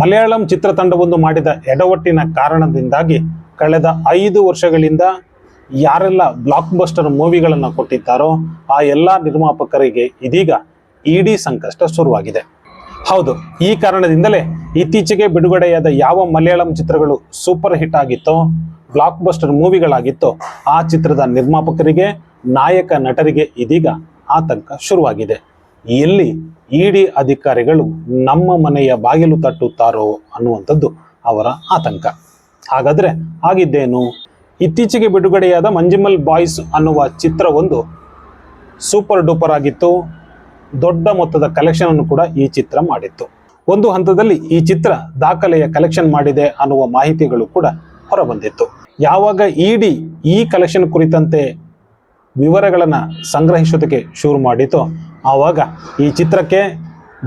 ಮಲಯಾಳಂ ಚಿತ್ರತಂಡವೊಂದು ಮಾಡಿದ ಎಡವಟ್ಟಿನ ಕಾರಣದಿಂದಾಗಿ ಕಳೆದ ಐದು ವರ್ಷಗಳಿಂದ ಯಾರೆಲ್ಲ ಬ್ಲಾಕ್ ಬಸ್ಟರ್ ಮೂವಿಗಳನ್ನು ಕೊಟ್ಟಿದ್ದಾರೋ ಆ ಎಲ್ಲ ನಿರ್ಮಾಪಕರಿಗೆ ಇದೀಗ ಇಡೀ ಸಂಕಷ್ಟ ಶುರುವಾಗಿದೆ. ಹೌದು, ಈ ಕಾರಣದಿಂದಲೇ ಇತ್ತೀಚೆಗೆ ಬಿಡುಗಡೆಯಾದ ಯಾವ ಮಲಯಾಳಂ ಚಿತ್ರಗಳು ಸೂಪರ್ ಹಿಟ್ ಆಗಿತ್ತೋ ಬ್ಲಾಕ್ ಬಸ್ಟರ್ ಮೂವಿಗಳಾಗಿತ್ತೋ, ಆ ಚಿತ್ರದ ನಿರ್ಮಾಪಕರಿಗೆ, ನಾಯಕ ನಟರಿಗೆ ಇದೀಗ ಆತಂಕ ಶುರುವಾಗಿದೆ. ಎಲ್ಲಿ ಇಡಿ ಅಧಿಕಾರಿಗಳು ನಮ್ಮ ಮನೆಯ ಬಾಗಿಲು ತಟ್ಟುತ್ತಾರೋ ಅನ್ನುವಂಥದ್ದು ಅವರ ಆತಂಕ. ಹಾಗಾದರೆ ಆಗಿದ್ದೇನು ಇತ್ತೀಚೆಗೆ ಬಿಡುಗಡೆಯಾದ ಮಂಜಿಮಲ್ ಬಾಯ್ಸ್ ಅನ್ನುವ ಚಿತ್ರವೊಂದು ಸೂಪರ್ ಡೂಪರ್ ಆಗಿತ್ತು. ದೊಡ್ಡ ಮೊತ್ತದ ಕಲೆಕ್ಷನ್ ಅನ್ನು ಕೂಡ ಈ ಚಿತ್ರ ಮಾಡಿತ್ತು. ಒಂದು ಹಂತದಲ್ಲಿ ಈ ಚಿತ್ರ ದಾಖಲೆಯ ಕಲೆಕ್ಷನ್ ಮಾಡಿದೆ ಅನ್ನುವ ಮಾಹಿತಿಗಳು ಕೂಡ ಹೊರಬಂದಿತ್ತು. ಯಾವಾಗ ಇಡಿ ಈ ಕಲೆಕ್ಷನ್ ಕುರಿತಂತೆ ವಿವರಗಳನ್ನು ಸಂಗ್ರಹಿಸೋದಕ್ಕೆ ಶುರು ಮಾಡಿತೋ ಆವಾಗ ಈ ಚಿತ್ರಕ್ಕೆ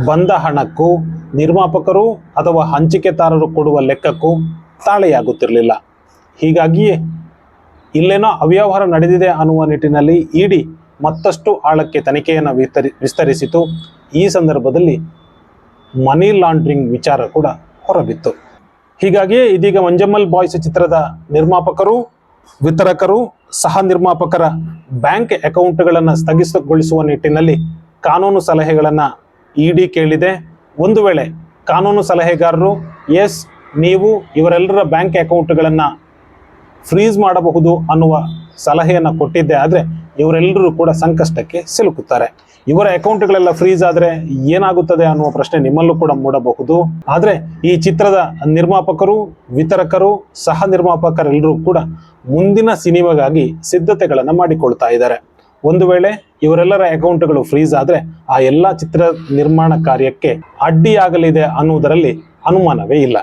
ಬಂದ ಹಣಕ್ಕೂ ನಿರ್ಮಾಪಕರು ಅಥವಾ ಹಂಚಿಕೆದಾರರು ಕೊಡುವ ಲೆಕ್ಕಕ್ಕೂ ತಾಳೆಯಾಗುತ್ತಿರಲಿಲ್ಲ. ಹೀಗಾಗಿಯೇ ಇಲ್ಲೇನೋ ಅವ್ಯವಹಾರ ನಡೆದಿದೆ ಅನ್ನುವ ನಿಟ್ಟಿನಲ್ಲಿ ಇಡಿ ಮತ್ತಷ್ಟು ಆಳಕ್ಕೆ ತನಿಖೆಯನ್ನು ವಿಸ್ತರಿ ವಿಸ್ತರಿಸಿತು. ಈ ಸಂದರ್ಭದಲ್ಲಿ ಮನಿ ಲಾಂಡ್ರಿಂಗ್ ವಿಚಾರ ಕೂಡ ಹೊರಬಿತ್ತು. ಹೀಗಾಗಿಯೇ ಇದೀಗ ಮಂಜಮ್ಮಲ್ ಬಾಯ್ಸ್ ಚಿತ್ರದ ನಿರ್ಮಾಪಕರು, ವಿತರಕರು ಸಹ ನಿರ್ಮಾಪಕರ ಬ್ಯಾಂಕ್ ಅಕೌಂಟ್ಗಳನ್ನು ಸ್ಥಗಿತಗೊಳಿಸುವ ನಿಟ್ಟಿನಲ್ಲಿ ಕಾನೂನು ಸಲಹೆಗಳನ್ನು ಇಡಿ ಕೇಳಿದೆ. ಒಂದು ವೇಳೆ ಕಾನೂನು ಸಲಹೆಗಾರರು, ಎಸ್, ನೀವು ಇವರೆಲ್ಲರ ಬ್ಯಾಂಕ್ ಅಕೌಂಟ್ಗಳನ್ನು ಫ್ರೀಸ್ ಮಾಡಬಹುದು ಅನ್ನುವ ಸಲಹೆಯನ್ನು ಕೊಟ್ಟಿದ್ದೆ. ಆದರೆ ಇವರೆಲ್ಲರೂ ಕೂಡ ಸಂಕಷ್ಟಕ್ಕೆ ಸಿಲುಕುತ್ತಾರೆ. ಇವರ ಅಕೌಂಟ್ಗಳೆಲ್ಲ ಫ್ರೀಸ್ ಆದರೆ ಏನಾಗುತ್ತದೆ ಅನ್ನುವ ಪ್ರಶ್ನೆ ನಿಮ್ಮಲ್ಲೂ ಕೂಡ ಮೂಡಬಹುದು. ಆದರೆ ಈ ಚಿತ್ರದ ನಿರ್ಮಾಪಕರು, ವಿತರಕರು, ಸಹ ನಿರ್ಮಾಪಕರೆಲ್ಲರೂ ಕೂಡ ಮುಂದಿನ ಸಿನಿಮಾಗಾಗಿ ಸಿದ್ಧತೆಗಳನ್ನು ಮಾಡಿಕೊಳ್ತಾ ಇದ್ದಾರೆ. ಒಂದು ವೇಳೆ ಇವರೆಲ್ಲರ ಅಕೌಂಟ್ಗಳು ಫ್ರೀಸ್ ಆದರೆ ಆ ಎಲ್ಲ ಚಿತ್ರ ನಿರ್ಮಾಣ ಕಾರ್ಯಕ್ಕೆ ಅಡ್ಡಿಯಾಗಲಿದೆ ಅನ್ನುವುದರಲ್ಲಿ ಅನುಮಾನವೇ ಇಲ್ಲ.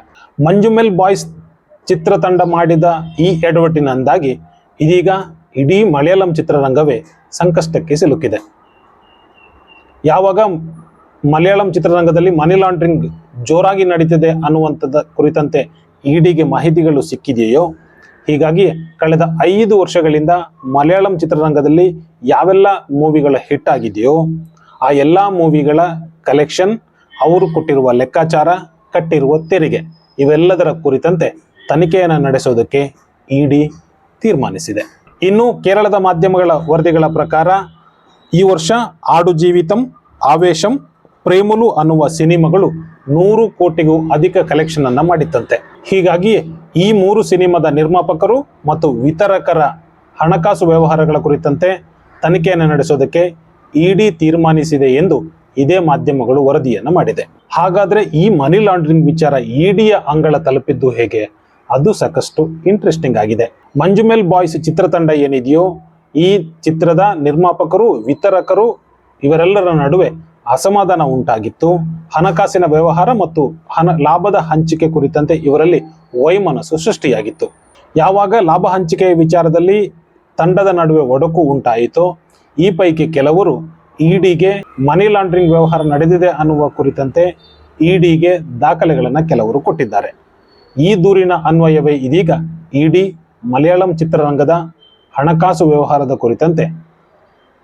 ಮಂಜುಮೆಲ್ ಬಾಯ್ಸ್ ಚಿತ್ರತಂಡ ಮಾಡಿದ ಈ ಎಡವಟ್ಟಿನಿಂದಾಗಿ ಇದೀಗ ಇಡೀ ಮಲಯಾಳಂ ಚಿತ್ರರಂಗವೇ ಸಂಕಷ್ಟಕ್ಕೆ ಸಿಲುಕಿದೆ. ಯಾವಾಗ ಮಲಯಾಳಂ ಚಿತ್ರರಂಗದಲ್ಲಿ ಮನಿ ಲಾಂಡ್ರಿಂಗ್ ಜೋರಾಗಿ ನಡೀತಿದೆ ಅನ್ನುವಂಥದ್ದ ಕುರಿತಂತೆ ಇಡಿಗೆ ಮಾಹಿತಿಗಳು ಸಿಕ್ಕಿದೆಯೋ ಹೀಗಾಗಿ ಕಳೆದ ಐದು ವರ್ಷಗಳಿಂದ ಮಲಯಾಳಂ ಚಿತ್ರರಂಗದಲ್ಲಿ ಯಾವೆಲ್ಲ ಮೂವಿಗಳ ಹಿಟ್ ಆಗಿದೆಯೋ ಆ ಎಲ್ಲ ಮೂವಿಗಳ ಕಲೆಕ್ಷನ್ ಅವರು ಕೊಟ್ಟಿರುವ ಲೆಕ್ಕಾಚಾರ, ಕಟ್ಟಿರುವ ತೆರಿಗೆ ಇವೆಲ್ಲದರ ಕುರಿತಂತೆ ತನಿಖೆಯನ್ನು ನಡೆಸೋದಕ್ಕೆ ಇಡಿ ತೀರ್ಮಾನಿಸಿದೆ. ಇನ್ನು ಕೇರಳದ ಮಾಧ್ಯಮಗಳ ವರದಿಗಳ ಪ್ರಕಾರ ಈ ವರ್ಷ ಆಡು ಜೀವಿತಂ ಆವೇಶಂ, ಪ್ರೇಮಲು ಅನ್ನುವ ಸಿನಿಮಾಗಳು ನೂರು ಕೋಟಿಗೂ ಅಧಿಕ ಕಲೆಕ್ಷನ್ ಅನ್ನ ಮಾಡಿತ್ತಂತೆ ಹೀಗಾಗಿ ಈ ಮೂರು ಸಿನಿಮಾದ ನಿರ್ಮಾಪಕರು ಮತ್ತು ವಿತರಕರ ಹಣಕಾಸು ವ್ಯವಹಾರಗಳ ಕುರಿತಂತೆ ತನಿಖೆಯನ್ನು ನಡೆಸೋದಕ್ಕೆ ಇಡಿ ತೀರ್ಮಾನಿಸಿದೆ ಎಂದು ಇದೇ ಮಾಧ್ಯಮಗಳು ವರದಿಯನ್ನು ಮಾಡಿದೆ. ಹಾಗಾದ್ರೆ ಈ ಮನಿ ಲಾಂಡ್ರಿಂಗ್ ವಿಚಾರ ಇಡಿಯ ಅಂಗಳ ತಲುಪಿದ್ದು ಹೇಗೆ? ಅದು ಸಾಕಷ್ಟು ಇಂಟ್ರೆಸ್ಟಿಂಗ್ ಆಗಿದೆ. ಮಂಜುಮೇಲ್ ಬಾಯ್ಸ್ ಚಿತ್ರತಂಡ ಏನಿದೆಯೋ ಈ ಚಿತ್ರದ ನಿರ್ಮಾಪಕರು, ವಿತರಕರು ಇವರೆಲ್ಲರ ನಡುವೆ ಅಸಮಾಧಾನ ಉಂಟಾಗಿತ್ತು. ಹಣಕಾಸಿನ ವ್ಯವಹಾರ ಮತ್ತು ಹಣ ಲಾಭದ ಹಂಚಿಕೆ ಕುರಿತಂತೆ ಇವರಲ್ಲಿ ವೈಮನಸ್ಸು ಸೃಷ್ಟಿಯಾಗಿತ್ತು. ಯಾವಾಗ ಲಾಭ ಹಂಚಿಕೆಯ ವಿಚಾರದಲ್ಲಿ ತಂಡದ ನಡುವೆ ಒಡಕು ಉಂಟಾಯಿತೋ, ಈ ಪೈಕಿ ಕೆಲವರು ಇಡಿಗೆ ಮನಿ ಲಾಂಡ್ರಿಂಗ್ ವ್ಯವಹಾರ ನಡೆದಿದೆ ಅನ್ನುವ ಕುರಿತಂತೆ ಇಡಿಗೆ ದಾಖಲೆಗಳನ್ನು ಕೆಲವರು ಕೊಟ್ಟಿದ್ದಾರೆ. ಈ ದೂರಿನ ಅನ್ವಯವೇ ಇದೀಗ ಇಡಿ ಮಲಯಾಳಂ ಚಿತ್ರರಂಗದ ಹಣಕಾಸು ವ್ಯವಹಾರದ ಕುರಿತಂತೆ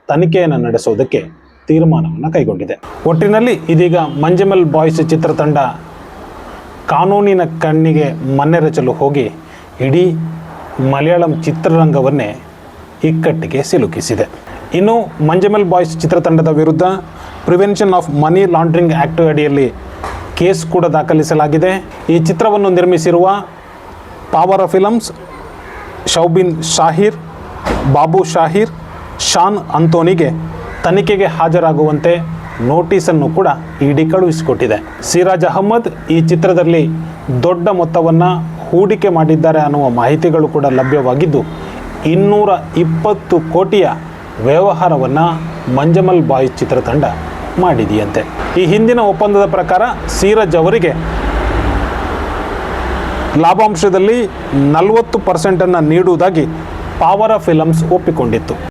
ತನಿಖೆಯನ್ನು ನಡೆಸೋದಕ್ಕೆ ತೀರ್ಮಾನವನ್ನು ಕೈಗೊಂಡಿದೆ. ಒಟ್ಟಿನಲ್ಲಿ ಇದೀಗ ಮಂಜಮಲ್ ಬಾಯ್ಸ್ ಚಿತ್ರತಂಡ ಕಾನೂನಿನ ಕಣ್ಣಿಗೆ ಮನ್ನೆರಚಲು ಹೋಗಿ ಇಡೀ ಮಲಯಾಳಂ ಚಿತ್ರರಂಗವನ್ನೇ ಇಕ್ಕಟ್ಟಿಗೆ ಸಿಲುಕಿಸಿದೆ. ಇನ್ನು ಮಂಜಮಲ್ ಬಾಯ್ಸ್ ಚಿತ್ರತಂಡದ ವಿರುದ್ಧ prevention of money laundering act ಅಡಿಯಲ್ಲಿ ಕೇಸ್ ಕೂಡ ದಾಖಲಿಸಲಾಗಿದೆ. ಈ ಚಿತ್ರವನ್ನು ನಿರ್ಮಿಸಿರುವ ಪಾವರ ಫಿಲಮ್ಸ್ ಶೌಬಿನ್ ಶಾಹಿರ್, ಬಾಬು ಶಾಹಿರ್, ಶಾನ್ ಅಂತೋನಿಗೆ ತನಿಖೆಗೆ ಹಾಜರಾಗುವಂತೆ ನೋಟಿಸನ್ನು ಕೂಡ ಇಡಿ ಕಳುಹಿಸಿಕೊಟ್ಟಿದೆ. ಸಿರಾಜ್ ಅಹಮ್ಮದ್ ಈ ಚಿತ್ರದಲ್ಲಿ ದೊಡ್ಡ ಮೊತ್ತವನ್ನು ಹೂಡಿಕೆ ಮಾಡಿದ್ದಾರೆ ಅನ್ನುವ ಮಾಹಿತಿಗಳು ಕೂಡ ಲಭ್ಯವಾಗಿದ್ದು, ಇನ್ನೂರ ಇಪ್ಪತ್ತು ಕೋಟಿಯ ವ್ಯವಹಾರವನ್ನು ಮಂಜಮಲ್ ಬಾಯ್ ಚಿತ್ರತಂಡ ಮಾಡಿದೆಯಂತೆ. ಈ ಹಿಂದಿನ ಒಪ್ಪಂದದ ಪ್ರಕಾರ ಸೀರಜ್ ಅವರಿಗೆ ಲಾಭಾಂಶದಲ್ಲಿ ನಲವತ್ತು ಪರ್ಸೆಂಟನ್ನು ನೀಡುವುದಾಗಿ ಪಾವರ ಫಿಲಮ್ಸ್ ಒಪ್ಪಿಕೊಂಡಿತ್ತು.